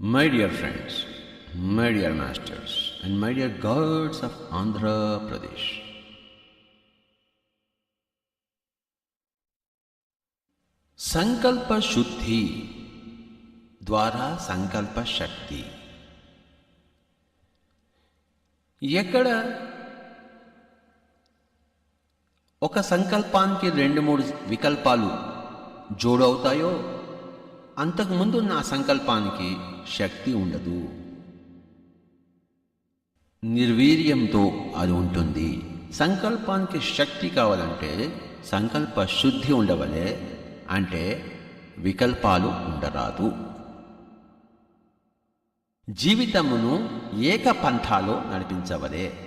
My dear friends my dear masters and my dear gods of Andhra Pradesh సంకల్ప శుద్ధి ద్వారా సంకల్ప శక్తి ఎక్కడ ఒక సంకల్పానికి రెండు మూడు వికల్పాలు జోడవుతాయో అంతకుముందు నా సంకల్పానికి శక్తి ఉండదు. నిర్వీర్యంతో అది ఉంటుంది. సంకల్పానికి శక్తి కావాలంటే సంకల్ప శుద్ధి ఉండవలే అంటే వికల్పాలు ఉండరాదు. జీవితమును ఏక పంథాలో నడిపించవలే.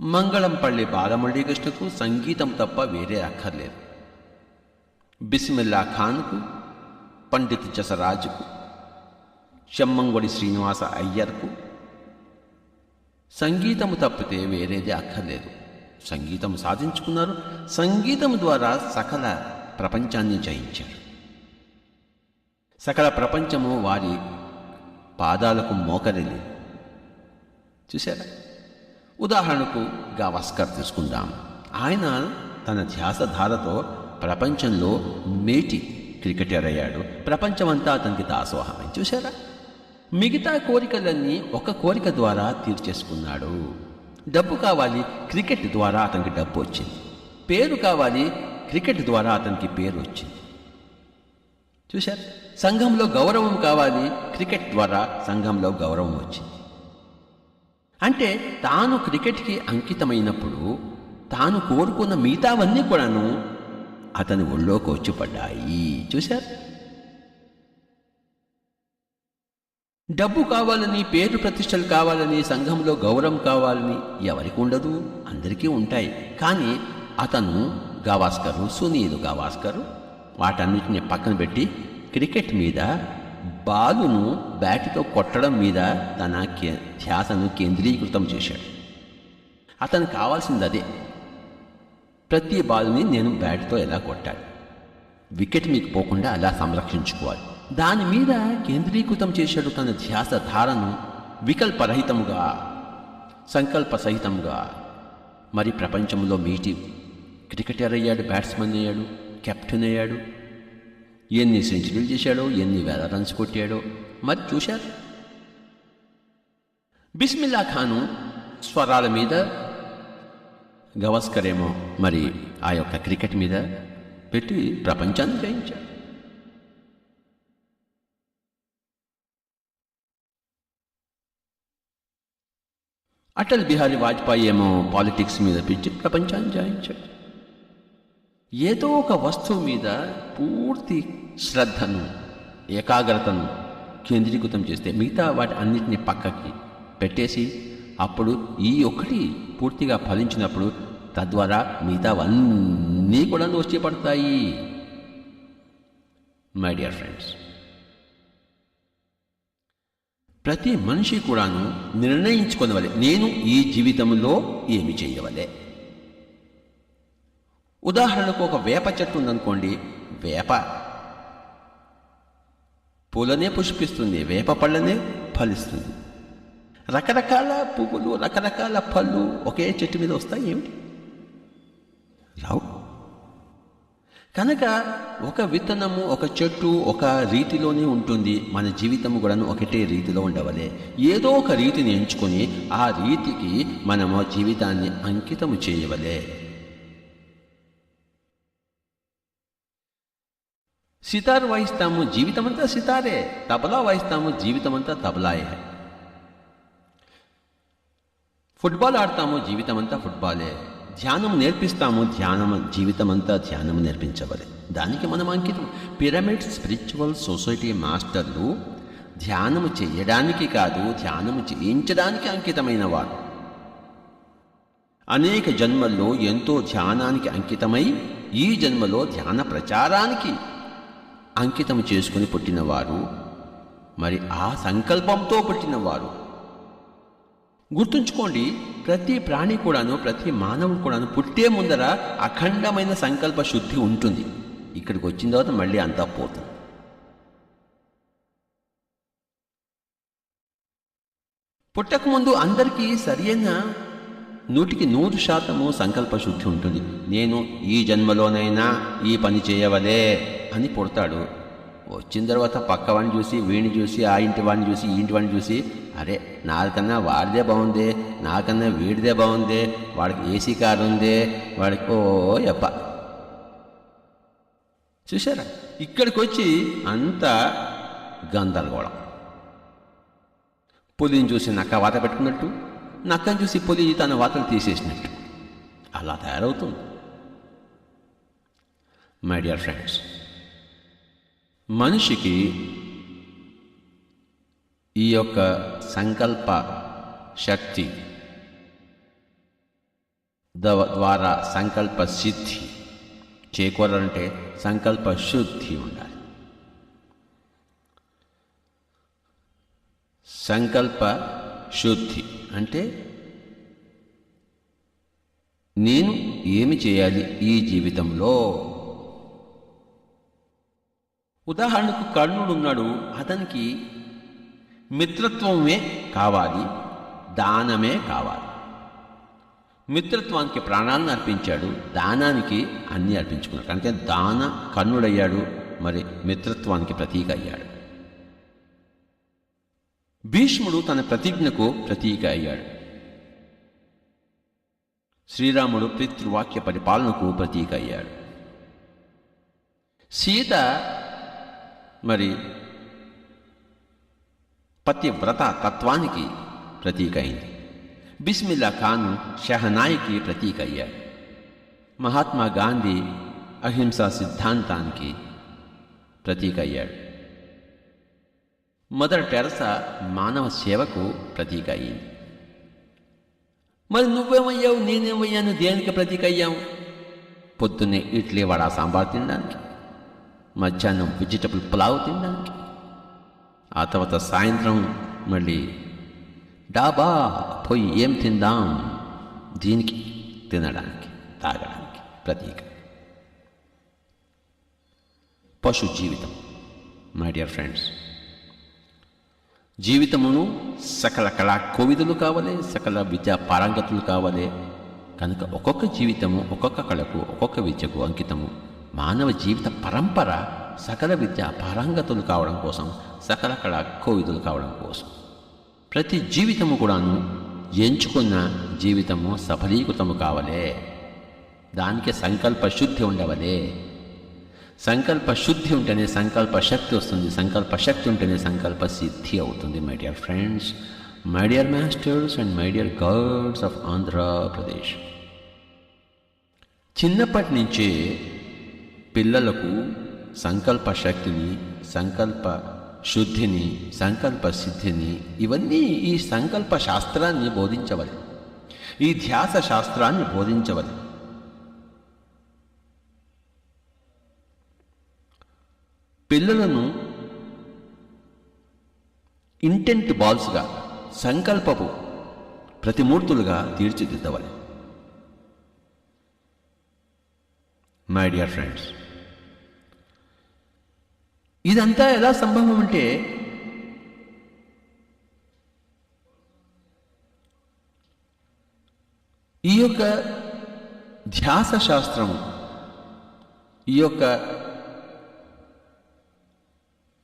మంగళంపల్లి బాలమురళీకృష్ణకు సంగీతం తప్ప వేరే అక్కర్లేదు. బిస్మిల్లా ఖాన్కు పండిత్ జసరాజుకు చెమ్మంగొడి శ్రీనివాస అయ్యర్కు సంగీతము తప్పితే వేరేది అక్కర్లేదు. సంగీతం సాధించుకున్నారు. సంగీతం ద్వారా సకల ప్రపంచాన్ని జయించారు సకల ప్రపంచము వారి పాదాలకు మోకరిల్లి చూశారా? ఉదాహరణకు గావస్కర్ తీసుకుందాం. ఆయన తన ధ్యాసధారతో ప్రపంచంలో మేటి క్రికెటర్ అయ్యాడు ప్రపంచమంతా అతనికి దాసోహమని చూశారా? మిగతా కోరికలన్నీ ఒక కోరిక ద్వారా తీర్చేసుకున్నాడు. డబ్బు కావాలి క్రికెట్ ద్వారా అతనికి డబ్బు వచ్చింది. పేరు కావాలి క్రికెట్ ద్వారా అతనికి పేరు వచ్చింది. చూశారు? సంఘంలో గౌరవం కావాలి క్రికెట్ ద్వారా సంఘంలో గౌరవం వచ్చింది. అంటే తాను క్రికెట్కి అంకితమైనప్పుడు తాను కోరుకున్న మిగతావన్నీ కూడాను అతని ఒళ్ళోకి వచ్చి పడ్డాయి. చూశారు? డబ్బు కావాలని పేరు ప్రతిష్టలు కావాలని సంఘంలో గౌరవం కావాలని ఎవరికి ఉండదు? అందరికీ ఉంటాయి. కానీ అతను గవాస్కరు సునీల్ గవాస్కరు వాటన్నిటిని పక్కన పెట్టి క్రికెట్ మీద బాలును బ్యాటుతో కొట్టడం మీద తన ధ్యాసను కేంద్రీకృతం చేశాడు. అతను కావాల్సింది అదే. ప్రతి బాల్ని నేను బ్యాట్తో ఎలా కొట్టాలి? వికెట్ మీకు పోకుండా అలా సంరక్షించుకోవాలి. దాని మీద కేంద్రీకృతం చేశాడు తన ధ్యాస ధారను వికల్పరహితముగా సంకల్ప సహితముగా మరి ప్రపంచంలో మీటి క్రికెటర్ అయ్యాడు బ్యాట్స్మెన్ అయ్యాడు కెప్టెన్ అయ్యాడు. ఎన్ని సెంచరీలు చేశాడో ఎన్ని వేల రన్స్ కొట్టాడో. మరి చూశారు? బిస్మిల్లా ఖాను స్వరాల మీద గవస్కర్ ఏమో మరి ఆ యొక్క క్రికెట్ మీద పెట్టి ప్రపంచాన్ని జయించాడు అటల్ బిహారీ వాజ్పేయి ఏమో పాలిటిక్స్ మీద పిచ్చి ప్రపంచాన్ని జయించాడు. ఏదో ఒక వస్తువు మీద పూర్తి శ్రద్ధను ఏకాగ్రతను కేంద్రీకృతం చేస్తే మిగతా వాటి అన్నిటిని పక్కకి పెట్టేసి అప్పుడు ఈ ఒక్కటి పూర్తిగా ఫలించినప్పుడు తద్వారా మిగతావన్నీ కూడా వచ్చి మై డియర్ ఫ్రెండ్స్ ప్రతి మనిషి కూడాను నిర్ణయించుకునవలే. నేను ఈ జీవితంలో ఏమి చేయవలే? ఉదాహరణకు ఒక వేప చెట్టు ఉందనుకోండి. వేప పూలనే పుష్పిస్తుంది వేప పళ్ళనే ఫలిస్తుంది. రకరకాల పువ్వులు రకరకాల పళ్ళు ఒకే చెట్టు మీద వస్తాయి ఏమిటి? రావు. కనుక ఒక విత్తనము ఒక చెట్టు ఒక రీతిలోనే ఉంటుంది. మన జీవితము కూడాను ఒకటే రీతిలో ఉండవలే. ఏదో ఒక రీతిని ఎంచుకొని ఆ రీతికి మనము జీవితాన్ని అంకితము చేయవలే. సితార్ వాయిస్తాము జీవితమంతా సితారే. తబలా వాయిస్తాము జీవితమంతా తబలాయే. ఫుట్బాల్ ఆడతాము జీవితమంతా ఫుట్బాలే. ధ్యానం నేర్పిస్తాము ధ్యానం జీవితమంతా ధ్యానం నేర్పించవలే. దానికి మనం అంకితం. పిరమిడ్ స్పిరిచువల్ సొసైటీ మాస్టర్లు ధ్యానము చేయడానికి కాదు ధ్యానము చేయించడానికి అంకితమైన వారు. అనేక జన్మల్లో ఎంతో ధ్యానానికి అంకితమై ఈ జన్మలో ధ్యాన ప్రచారానికి అంకితం చేసుకుని పుట్టినవారు. మరి ఆ సంకల్పంతో పుట్టినవారు. గుర్తుంచుకోండి ప్రతి ప్రాణి కూడాను ప్రతి మానవుడు కూడాను పుట్టే ముందర అఖండమైన సంకల్ప శుద్ధి ఉంటుంది. ఇక్కడికి వచ్చిన తర్వాత మళ్ళీ అంతా పోతుంది. పుట్టకముందు అందరికీ సరియైన నూటికి నూరు శాతము సంకల్ప శుద్ధి ఉంటుంది. నేను ఈ జన్మలోనైనా ఈ పని చేయవలే అని పుడతాడు వచ్చిన తర్వాత పక్కవాడిని చూసి వీడిని చూసి ఆ ఇంటి వాడిని చూసి ఈ ఇంటి వాడిని చూసి అరే నాకన్నా వాడిదే బాగుంది నాకన్నా వీడిదే బాగుంది వాడికి ఏసీ కారు ఉంది వాడికి ఓ ఎప్ప చూసారా ఇక్కడికి వచ్చి అంత గందరగోళం. పులిని చూసి నక్క వాత పెట్టుకున్నట్టు నక్కని చూసి పులి తన వాతలు తీసేసినట్టు. అలా తయారవుతుంది. మై డియర్ ఫ్రెండ్స్ మనిషికి ఈ యొక్క సంకల్ప శక్తి ద్వారా సంకల్ప సిద్ధి చేకూరాలంటే సంకల్ప శుద్ధి ఉండాలి. సంకల్ప శుద్ధి అంటే నేను ఏమి చేయాలి ఈ జీవితంలో? ఉదాహరణకు కర్ణుడు ఉన్నాడు అతనికి మిత్రత్వమే కావాలి దానమే కావాలి. మిత్రత్వానికి ప్రాణాలను అర్పించాడు దానానికి అన్నీ అర్పించుకున్నాడు. అంటే దాన కర్ణుడయ్యాడు మరి మిత్రత్వానికి ప్రతీక అయ్యాడు. భీష్ముడు తన ప్రతిజ్ఞకు ప్రతీక అయ్యాడు. శ్రీరాముడు పితృవాక్య పరిపాలనకు ప్రతీక అయ్యాడు. సీత మరి పతివ్రత తత్వానికి ప్రతీక అయింది బిస్మిల్లా ఖాను షహనాయికి ప్రతీక అయ్యాడు మహాత్మా గాంధీ అహింసా సిద్ధాంతానికి ప్రతీక అయ్యాడు మదర్ టెరసా మానవ సేవకు ప్రతీక అయ్యింది మరి నువ్వేమయ్యావు నేనేమయ్యాను దేనికి ప్రతీక అయ్యావు పొద్దున్నే ఇడ్లీ వడ సాంబార్ తినడానికి. మధ్యాహ్నం వెజిటబుల్ పులావ్ తినడానికి. ఆ తర్వాత సాయంత్రం మళ్ళీ డాబా పోయి ఏం తిందాం? దీనికి తినడానికి తాగడానికి ప్రతీక. పశు జీవితం మై డియర్ ఫ్రెండ్స్ జీవితమును సకల కళా కోవిదులు కావాలి సకల విద్యా పారంగతులు కావాలి. కనుక ఒక్కొక్క జీవితము ఒక్కొక్క కళకు ఒక్కొక్క విద్యకు అంకితము. మానవ జీవిత పరంపర సకల విద్య పారంగతులు కావడం కోసం సకల కళ కోవిదులు కావడం కోసం. ప్రతి జీవితము కూడాను ఎంచుకున్న జీవితము సఫలీకృతము కావలే. దానికి సంకల్ప శుద్ధి ఉండవలే. సంకల్ప శుద్ధి ఉంటేనే సంకల్ప శక్తి వస్తుంది సంకల్ప శక్తి ఉంటేనే సంకల్ప సిద్ధి అవుతుంది my dear friends my dear masters and my dear girls of Andhra Pradesh చిన్నప్పటి నుంచే పిల్లలకు సంకల్ప శక్తిని సంకల్ప శుద్ధిని సంకల్ప సిద్ధిని ఇవన్నీ ఈ సంకల్ప శాస్త్రాన్ని బోధించవలి. ఈ ధ్యాస శాస్త్రాన్ని బోధించవలి. పిల్లలను ఇంటెంట్ బాల్స్గా సంకల్పపు ప్రతిమూర్తులుగా తీర్చిదిద్దవాలి. మై డియర్ ఫ్రెండ్స్ ఇదంతా ఎలా సంభవం అంటే ఈ యొక్క ధ్యాస శాస్త్రము ఈ యొక్క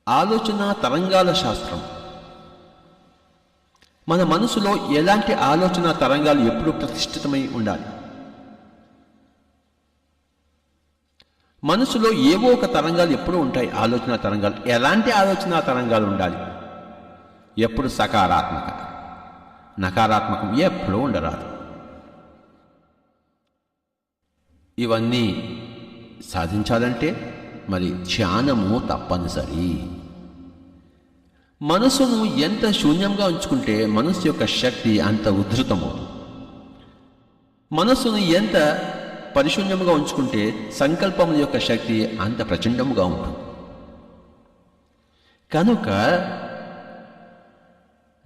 ఆలోచన తరంగాల శాస్త్రం మన మనసులో ఎలాంటి ఆలోచన తరంగాలు ఎప్పుడు ప్రతిష్ఠితమై ఉండాలి? మనసులో ఏవో ఒక తరంగాలు ఎప్పుడూ ఉంటాయి. ఆలోచన తరంగాలు. ఎలాంటి ఆలోచన తరంగాలు ఉండాలి? ఎప్పుడు సకారాత్మక? నకారాత్మకం ఎప్పుడూ ఉండరాదు. ఇవన్నీ సాధించాలంటే మరి ధ్యానము తప్పనిసరి. మనసును ఎంత శూన్యంగా ఉంచుకుంటే మనసు యొక్క శక్తి అంత ఉద్ధృతమవుతుంది మనసును ఎంత పరిశూన్యముగా ఉంచుకుంటే సంకల్పముల యొక్క శక్తి అంత ప్రచండముగా ఉంటుంది కనుక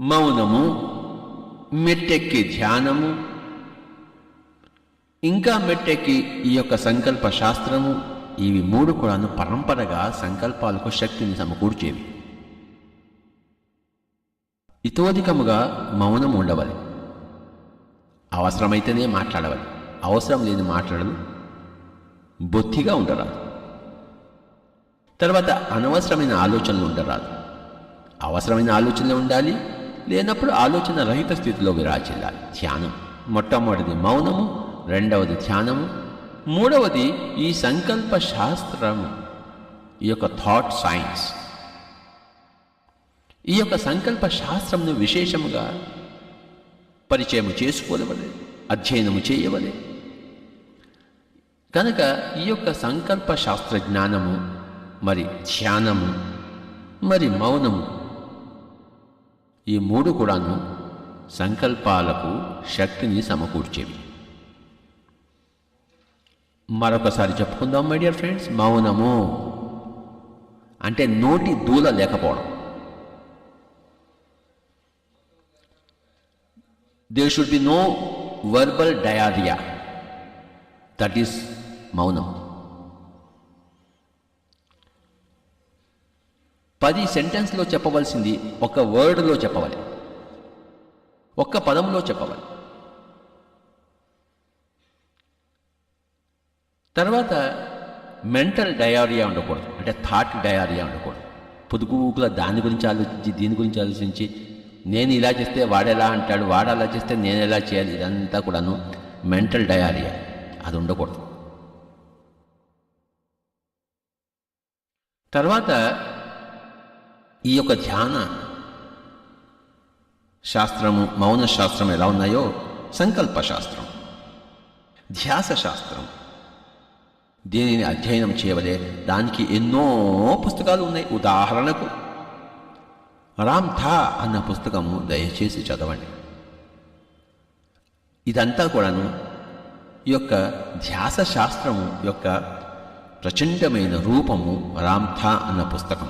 మౌనము మెట్టెక్కి ధ్యానము ఇంకా మెట్టెక్కి ఈ యొక్క సంకల్ప శాస్త్రము ఇవి మూడు కూడాను పరంపరగా సంకల్పాలకు శక్తిని సమకూర్చేవి. ఇతోధికముగా మౌనం ఉండవాలి. అవసరమైతేనే మాట్లాడవాలి. అవసరం లేని మాట్లాడదు బొత్తిగా ఉండరాదు. తర్వాత అనవసరమైన ఆలోచనలు ఉండరాదు. అవసరమైన ఆలోచనలు ఉండాలి లేనప్పుడు ఆలోచన రహిత స్థితిలో విరాచిల్లాలి ధ్యానం మొట్టమొదటిది మౌనము రెండవది ధ్యానము మూడవది ఈ సంకల్ప శాస్త్రము ఈ యొక్క థాట్ సైన్స్ ఈ యొక్క సంకల్ప శాస్త్రంను విశేషముగా పరిచయం చేసుకోలేదు అధ్యయనము చేయవలే. కనుక ఈ యొక్క సంకల్ప శాస్త్ర జ్ఞానము మరి ధ్యానము మరి మౌనము ఈ మూడు కూడాను సంకల్పాలకు శక్తిని సమకూర్చేవి. మరొకసారి చెప్పుకుందాం మై డియర్ ఫ్రెండ్స్ మౌనము అంటే నోటి దూల లేకపోవడం. There should be no verbal diarrhoea that is మౌనం పది సెంటెన్స్లో చెప్పవలసింది ఒక వర్డ్లో చెప్పవాలి. ఒక్క పదంలో చెప్పవాలి. తర్వాత మెంటల్ డయారియా ఉండకూడదు. అంటే థాట్ డయారియా ఉండకూడదు. పొదుగుకుల దాని గురించి ఆలోచించి దీని గురించి ఆలోచించి నేను ఇలా చేస్తే వాడెలా అంటాడు? వాడు అలా చేస్తే నేను ఎలా చేయాలి? ఇదంతా కూడాను మెంటల్ డయారియా. అది ఉండకూడదు. తర్వాత ఈ యొక్క ధ్యాన శాస్త్రము మౌన శాస్త్రం ఎలా ఉన్నాయో? సంకల్ప శాస్త్రం ధ్యాస శాస్త్రం. దీనిని అధ్యయనం చేయవలే. దానికి ఎన్నో పుస్తకాలు ఉన్నాయి. ఉదాహరణకు రామ్ థా అన్న పుస్తకము దయచేసి చదవండి. ఇదంతా కూడాను ఈ యొక్క ధ్యాస శాస్త్రము యొక్క ప్రచండమైన రూపము రామ్థా అన్న పుస్తకం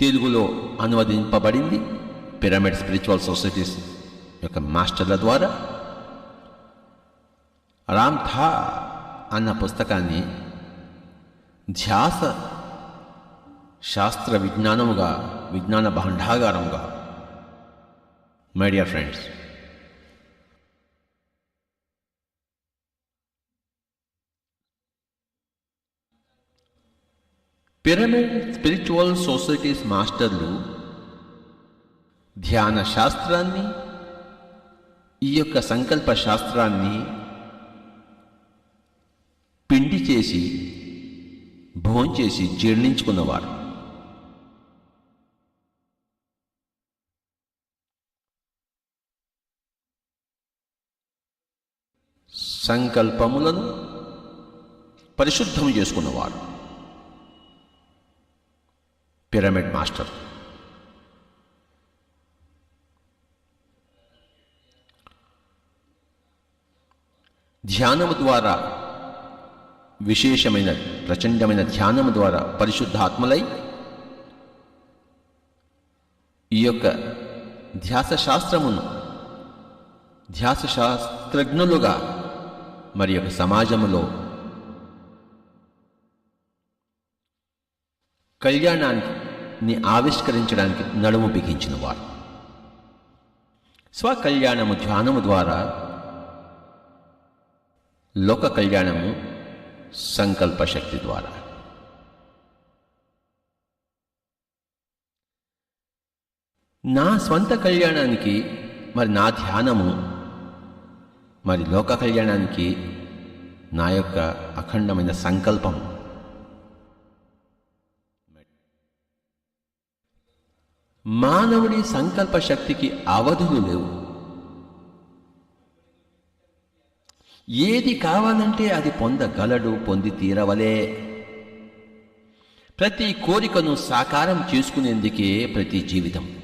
తెలుగులో అనువదింపబడింది పిరమిడ్ స్పిరిచువల్ సొసైటీస్ యొక్క మాస్టర్ల ద్వారా. రామ్థా అన్న పుస్తకాన్ని ధ్యాస శాస్త్ర విజ్ఞానముగా విజ్ఞాన భాండాగారముగా my dear friends pyramid spiritual societies మాస్టర్లు ధ్యాన శాస్త్రాన్ని ఈ యొక్క సంకల్ప శాస్త్రాన్ని పిండి చేసి భోంచేసి జీర్ణించుకున్నవారు. సంకల్పములను పరిశుద్ధం చేసుకున్నవాడు. Pyramid master. ధ్యానము ద్వారా విశేషమైన ప్రచండమైన ధ్యానము ద్వారా పరిశుద్ధాత్మలై ఈ యొక్క ధ్యాస శాస్త్రమును ధ్యాస శాస్త్రజ్ఞులుగా మరి యొక్క సమాజములో కళ్యాణాన్ని ఆవిష్కరించడానికి నడుము బిగించిన వారు స్వకళ్యాణము ధ్యానము ద్వారా లోక కళ్యాణము సంకల్ప శక్తి ద్వారా. నా స్వంత కళ్యాణానికి మరి నా ధ్యానము మరి లోక కళ్యాణానికి నా యొక్క అఖండమైన సంకల్పం. మానవుడి సంకల్ప శక్తికి అవధులు లేవు. ఏది కావాలంటే అది పొందగలడు పొంది తీరవలే. ప్రతి కోరికను సాకారం చేసుకునేందుకే ప్రతి జీవితం.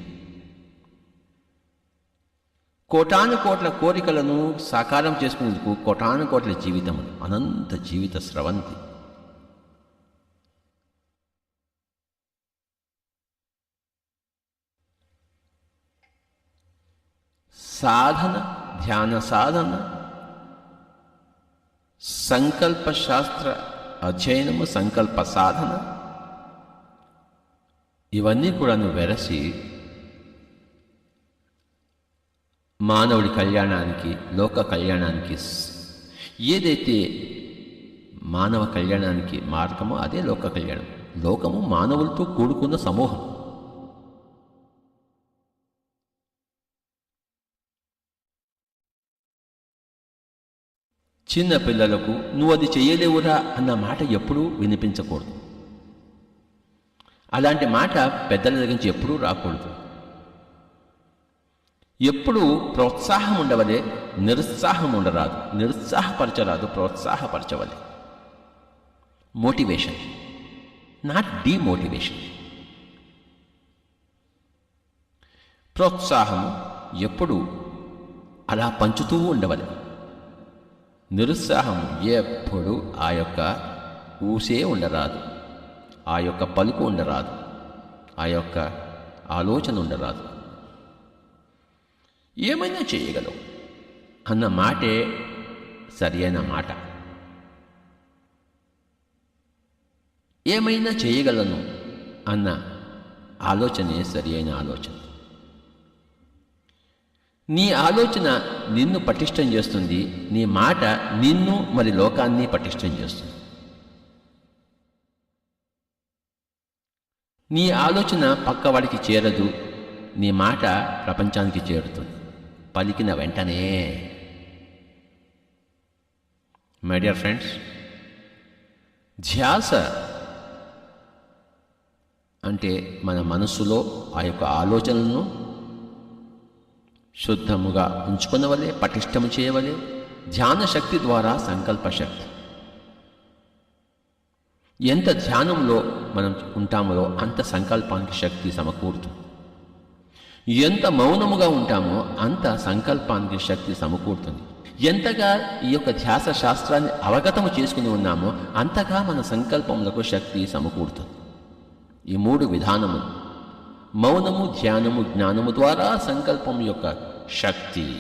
కోటాను కోట్ల కోరికలను సాకారం చేసుకునేందుకు కోటాను కోట్ల జీవితం అనంత జీవిత స్రవంతి. సాధన ధ్యాన సాధన సంకల్ప శాస్త్ర అధ్యయనము సంకల్ప సాధన ఇవన్నీ కూడాను వెరసి మానవుడి కళ్యాణానికి లోక కళ్యాణానికి ఏదైతే మానవ కళ్యాణానికి మార్గమో అదే లోక కళ్యాణం. లోకము మానవులతో కూడుకున్న సమూహం. చిన్న పిల్లలకు నువ్వు అది చేయలేవురా అన్న మాట ఎప్పుడూ వినిపించకూడదు. అలాంటి మాట పెద్దల దగ్గర నుంచి ఎప్పుడూ రాకూడదు. ఎప్పుడూ ప్రోత్సాహం ఉండవలే నిరుత్సాహం ఉండరాదు నిరుత్సాహపరచరాదు ప్రోత్సాహపరచవలే. మోటివేషన్ నాట్ డిమోటివేషన్ ప్రోత్సాహం ఎప్పుడు అలా పంచుతూ ఉండవలే. నిరుత్సాహం ఎప్పుడు ఆ యొక్క ఊసే ఉండరాదు. ఆ యొక్క పలుకు ఉండరాదు. ఆ యొక్క ఆలోచన ఉండరాదు. ఏమైనా చేయగలవు. అన్న మాటే సరి అయిన మాట. ఏమైనా చేయగలను అన్న ఆలోచనే సరి అయిన ఆలోచన. నీ ఆలోచన నిన్ను పటిష్టం చేస్తుంది నీ మాట నిన్ను మరి లోకాన్ని పటిష్టం చేస్తుంది. నీ ఆలోచన పక్కవాడికి చేరదు నీ మాట ప్రపంచానికి చేరుతుంది. పలికిన వెంటనే మై డియర్ ఫ్రెండ్స్ ధ్యాస అంటే మన మనస్సులో ఆ యొక్క ఆలోచనలను శుద్ధముగా ఉంచుకునవలే పటిష్టము చేయవలే ధ్యాన శక్తి ద్వారా సంకల్ప శక్తి. ఎంత ధ్యానంలో మనం ఉంటామో అంత సంకల్పానికి శక్తి సమకూరుతుంది. ఎంత మౌనముగా ఉంటామో అంత సంకల్పానికి శక్తి సమకూరుతుంది. ఎంతగా ఈ యొక్క ధ్యాస శాస్త్రాన్ని అవగతము చేసుకుని ఉన్నామో అంతగా మన సంకల్పములకు శక్తి సమకూరుతుంది. ఈ మూడు విధానములు మౌనము ధ్యానము జ్ఞానము ద్వారా సంకల్పం యొక్క శక్తి.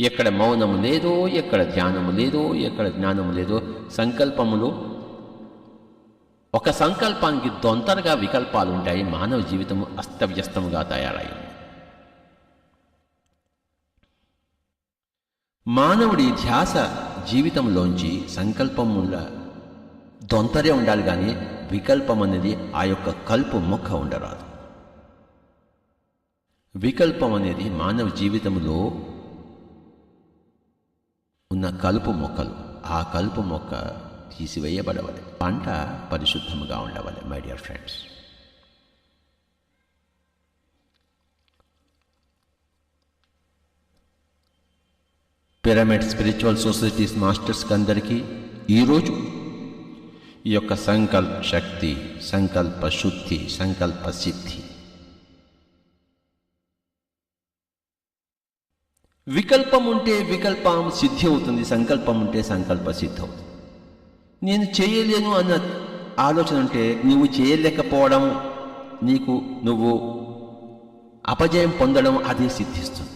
ఎక్కడ మౌనము లేదో ఎక్కడ ధ్యానము లేదో ఎక్కడ జ్ఞానము లేదో సంకల్పములు ఒక సంకల్పానికి దొంతరగా వికల్పాలు ఉంటాయి మానవ జీవితం అస్తవ్యస్తముగా తయారాయి మానవుడి ధ్యాస జీవితంలోంచి సంకల్పముల దొంతరే ఉండాలి కానీ వికల్పం అనేది ఆ యొక్క కల్పు మొక్క ఉండరాదు. వికల్పం అనేది మానవ జీవితంలో ఉన్న కలుపు మొక్కలు. ఆ కలుపు మొక్క తీసివేయబడవలే. పంట పరిశుద్ధముగా ఉండవలే my dear friends pyramid spiritual societies మాస్టర్స్కి అందరికీ ఈరోజు ఈ యొక్క సంకల్ప శక్తి సంకల్ప శుద్ధి సంకల్ప సిద్ధి. వికల్పం ఉంటే వికల్పం సిద్ధి అవుతుంది సంకల్పం ఉంటే సంకల్ప సిద్ధి అవుతుంది. నేను చేయలేను అన్న ఆలోచన ఉంటే నువ్వు చేయలేకపోవడం నీకు నువ్వు అపజయం పొందడం అది సిద్ధిస్తుంది.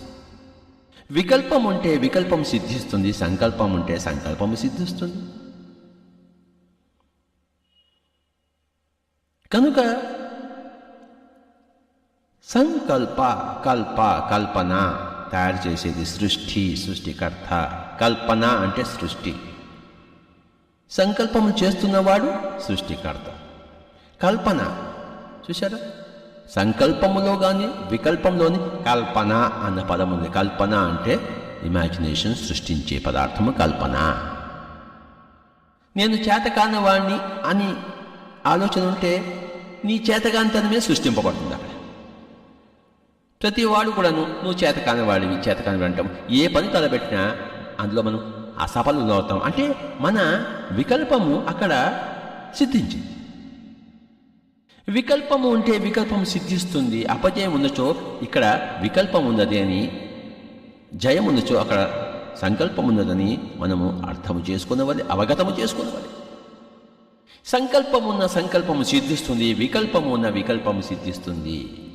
వికల్పం ఉంటే వికల్పం సిద్ధిస్తుంది సంకల్పం ఉంటే సంకల్పం సిద్ధిస్తుంది. కనుక సంకల్ప కల్ప కల్పన తయారు చేసేది సృష్టి సృష్టికర్త. కల్పన అంటే సృష్టి. సంకల్పము చేస్తున్నవాడు సృష్టికర్త. కల్పన. చూసారా సంకల్పములో కానీ వికల్పంలోని కల్పన అన్న పదం ఉంది. కల్పన అంటే ఇమాజినేషన్ సృష్టించే పదార్థము కల్పన. నేను చేతకాని వాణ్ణి అని ఆలోచన ఉంటే నీ చేతకాంతనమే సృష్టింపబడుతుంది అక్కడ. ప్రతి వాడు కూడాను నువ్వు చేతకాని వాడివి చేతకాని అంటాం ఏ పని తలపెట్టినా అందులో మనం అసఫలం అవుతాం అంటే మన వికల్పము అక్కడ సిద్ధించింది. వికల్పము ఉంటే వికల్పం సిద్ధిస్తుంది. అపజయం ఉన్నచో ఇక్కడ వికల్పం ఉన్నది అని జయం ఉన్నచో అక్కడ సంకల్పం ఉన్నదని మనము అర్థము చేసుకున్నవాలి అవగతము చేసుకున్నవాలి. సంకల్పం ఉన్న సంకల్పము సిద్ధిస్తుంది వికల్పము ఉన్న వికల్పము సిద్ధిస్తుంది.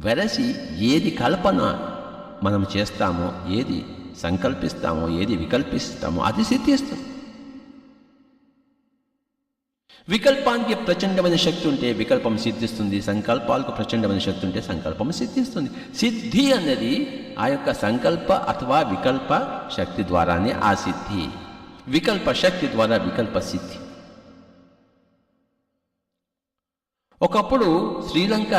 వెరసి ఏది కల్పన మనం చేస్తామో ఏది సంకల్పిస్తామో ఏది వికల్పిస్తామో అది సిద్ధిస్తుంది. వికల్పానికి ప్రచండమైన శక్తి ఉంటే వికల్పం సిద్ధిస్తుంది సంకల్పాలకు ప్రచండమైన శక్తి ఉంటే సంకల్పం సిద్ధిస్తుంది. సిద్ధి అన్నది ఆ యొక్క సంకల్ప అథవా వికల్ప శక్తి ద్వారానే ఆ సిద్ధి. వికల్ప శక్తి ద్వారా వికల్ప సిద్ధి. ఒకప్పుడు శ్రీలంక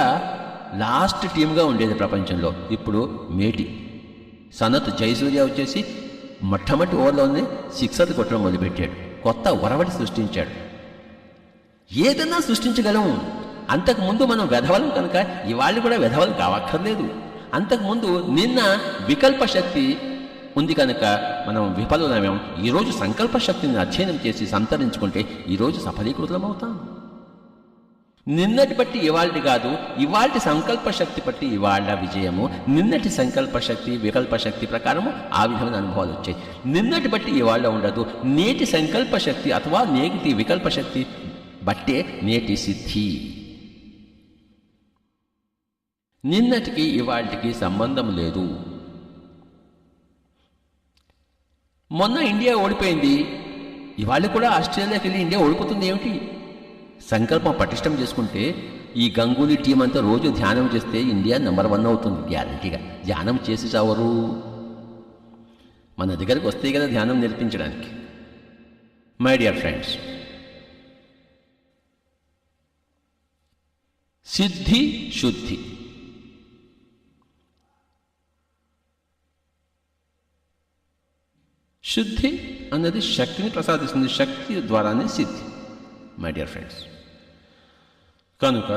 లాస్ట్ టీమ్గా ఉండేది ప్రపంచంలో. ఇప్పుడు మేటి. సనత్ జయసూర్య వచ్చేసి మొట్టమొదటి ఓవర్లోనే సిక్సర్లు కొట్టడం మొదలుపెట్టాడు. కొత్త ఒరవడి సృష్టించాడు. ఏదన్నా సృష్టించగలము అంతకుముందు మనం వెధవలం కనుక ఇవాళ్ళు కూడా వెధవలు కావక్కర్లేదు. అంతకుముందు నిన్న వికల్ప శక్తి ఉంది కనుక మనం విఫలమేం ఈరోజు సంకల్ప శక్తిని అధ్యయనం చేసి సంతరించుకుంటే ఈరోజు సఫలీకృతం అవుతాం నిన్నటి బట్టి ఇవాళ కాదు ఇవాళ సంకల్ప శక్తి బట్టి ఇవాళ విజయము. నిన్నటి సంకల్ప శక్తి వికల్ప శక్తి ప్రకారము ఆ విధమైన అనుభవాలు వచ్చాయి. నిన్నటి బట్టి ఇవాళ ఉండదు. నేటి సంకల్ప శక్తి అథవా నేటి వికల్ప శక్తి బట్టే నేటి సిద్ధి. నిన్నటికి ఇవాళకి సంబంధం లేదు. మొన్న ఇండియా ఓడిపోయింది. ఇవాళ కూడా ఆస్ట్రేలియాకి వెళ్ళి ఇండియా ఓడిపోతుంది ఏమిటి? సంకల్పం పటిష్టం చేసుకుంటే ఈ గంగూలీ టీం అంతా రోజు ధ్యానం చేస్తే ఇండియా నెంబర్ వన్ అవుతుంది. గ్యారంటీగా. ధ్యానం చేసి చావరు. మన దగ్గరికి వస్తే కదా ధ్యానం నేర్పించడానికి. మై డియర్ ఫ్రెండ్స్ సిద్ధి శుద్ధి. శుద్ధి అన్నది శక్తిని ప్రసాదిస్తుంది. శక్తి ద్వారానే సిద్ధి. మై డియర్ ఫ్రెండ్స్ కనుక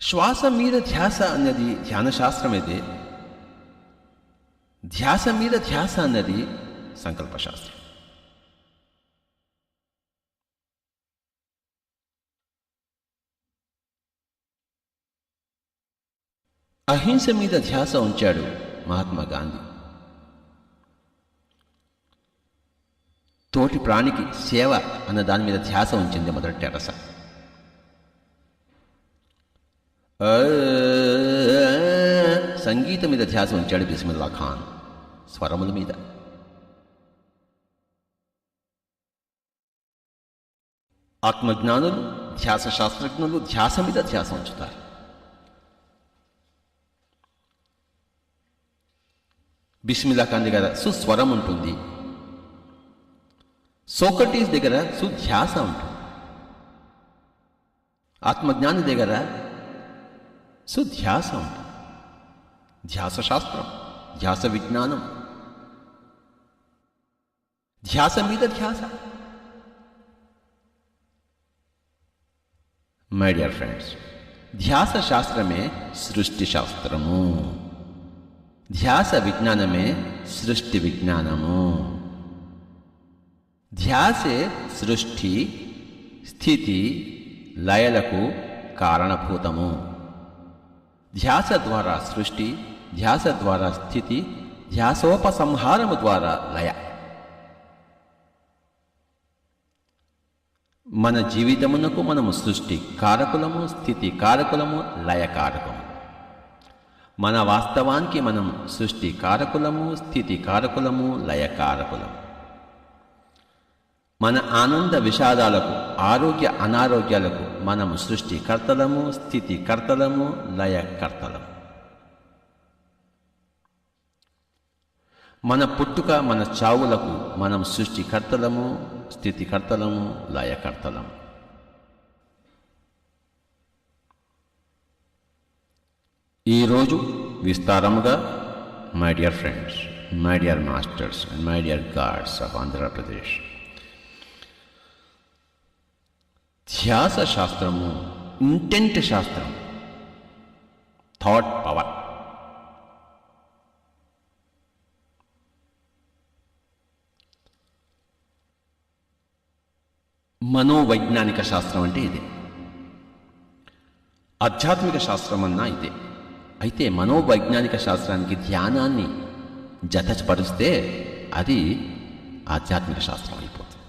శ్వాస మీద ధ్యాస అన్నది ధ్యాన శాస్త్రం అయితే ధ్యాస మీద ధ్యాస అన్నది సంకల్ప శాస్త్రం అహింస మీద ధ్యాస ఉంచాడు మహాత్మా గాంధీ. తోటి ప్రాణికి సేవ అన్న దాని మీద ధ్యాస ఉంచింది మొదటి టెరస. సంగీతం మీద ధ్యాస ఉంచాడు బిస్మిల్లా ఖాన్ స్వరముల మీద. ఆత్మజ్ఞానులు ధ్యాస శాస్త్రజ్ఞులు ధ్యాస మీద ధ్యాస ఉంచుతారు. బిస్మిల్లా ఖాన్ దగ్గర సుస్వరం ఉంటుంది. సోకటీస్ దగ్గర సుధ్యాస ఉంటుంది ఆత్మజ్ఞాని దగ్గర సుధ్యాస ఉంటుంది ధ్యాస శాస్త్రం ధ్యాస విజ్ఞానం ధ్యాస మీద ధ్యాస మై డియర్ ఫ్రెండ్స్ ధ్యాస శాస్త్రమే సృష్టి శాస్త్రము ధ్యాస విజ్ఞానమే సృష్టి విజ్ఞానము ధ్యాసే సృష్టి స్థితి లయలకు కారణభూతము. ధ్యాస ద్వారా సృష్టి ధ్యాస ద్వారా స్థితి ధ్యాసోపసంహారము ద్వారా లయ. మన జీవితమునకు మనము సృష్టి కారకులము స్థితి కారకులము లయ కారకము. మన వాస్తవానికి మనం సృష్టి కారకులము స్థితి కారకులము లయ కారకులము. మన ఆనంద విషాదాలకు ఆరోగ్య అనారోగ్యాలకు మనము సృష్టికర్తలము స్థితికర్తలము లయకర్తలము. మన పుట్టుక మన చావులకు మనం సృష్టికర్తలము స్థితికర్తలము లయకర్తలము. ఈరోజు విస్తారముగా my dear friends my dear masters and my dear gods of Andhra Pradesh ధ్యాస శాస్త్రము ఇంటెంట్ శాస్త్రం. Thought power. మనోవైజ్ఞానిక శాస్త్రం అంటే ఇదే. ఆధ్యాత్మిక శాస్త్రం అన్నా ఇదే. అయితే మనోవైజ్ఞానిక శాస్త్రానికి ధ్యానాన్ని జతపరిస్తే అది ఆధ్యాత్మిక శాస్త్రం అయిపోతుంది.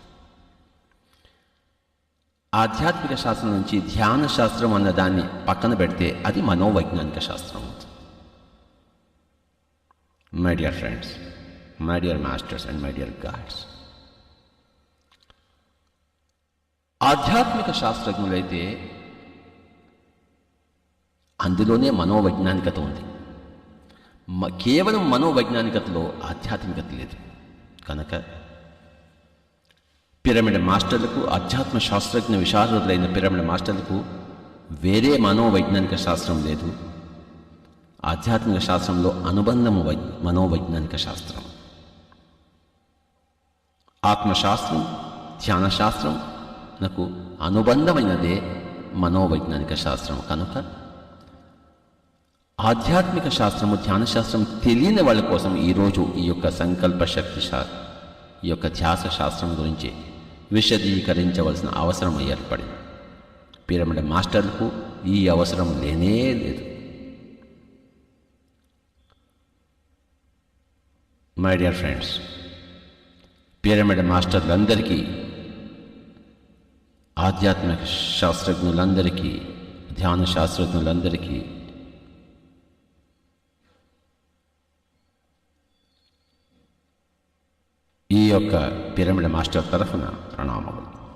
ఆధ్యాత్మిక శాస్త్రం నుంచి ధ్యాన శాస్త్రం అన్న దాన్ని పక్కన పెడితే అది మనోవైజ్ఞానిక శాస్త్రం అవుతుంది. My dear friends my dear masters and my dear gods ఆధ్యాత్మిక శాస్త్రజ్ఞులైతే అందులోనే మనోవైజ్ఞానికత ఉంది. కేవలం మనోవైజ్ఞానికతలో ఆధ్యాత్మికత లేదు. కనుక పిరమిడ్ మాస్టర్లకు ఆధ్యాత్మ శాస్త్రజ్ఞ విశారదులైన పిరమిడ్ మాస్టర్లకు వేరే మనోవైజ్ఞానిక శాస్త్రం లేదు. ఆధ్యాత్మిక శాస్త్రంలో అనుబంధము వై మనోవైజ్ఞానిక శాస్త్రం. ఆత్మశాస్త్రం ధ్యానశాస్త్రం నాకు అనుబంధమైనదే మనోవైజ్ఞానిక శాస్త్రం కనుక ఆధ్యాత్మిక శాస్త్రము ధ్యానశాస్త్రం తెలియని వాళ్ళ కోసం ఈరోజు ఈ యొక్క సంకల్ప శక్తి శా ఈ యొక్క ధ్యాస శాస్త్రం గురించి విశదీకరించవలసిన అవసరం ఏర్పడింది. పిరమిడ్ మాస్టర్కు ఈ అవసరం లేనే లేదు. మై డియర్ ఫ్రెండ్స్ పిరమిడ్ మాస్టర్లందరికీ ఆధ్యాత్మిక శాస్త్రజ్ఞులందరికీ ధ్యాన శాస్త్రజ్ఞులందరికీ ఈ యొక్క పిరమిడ్ మాస్టర్ తరఫున ప్రణామములు.